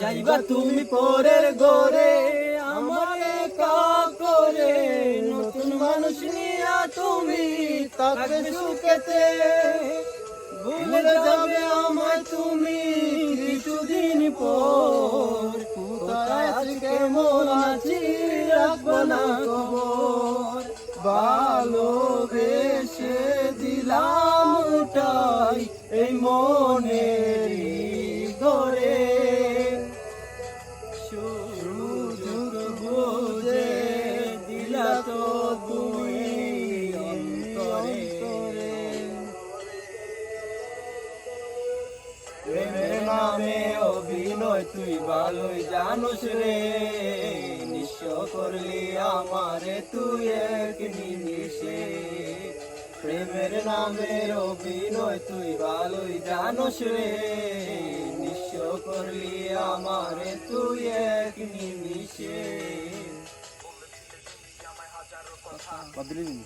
যাইবা তুমি পরের গরে আমারে করে নতুন মানুষ নিয়া তুমি তাকে সুখেতে। ভুলে যাবে আমায় তুমি কিছুদিন পর। কোথায় আছি, কেমন আছি, রাখব না দিলাম এই প্রেমের নামে অভিনয় তুই ভালোই জানোস রে। নিঃস্ব করলি আমারে তুই এক নিমিষে। প্রেমের নামের অভিনয় তুই ভালোই জানোস রে। নিঃস্ব করলি আমারে তুই এক নিমিষে। বাদ দিলি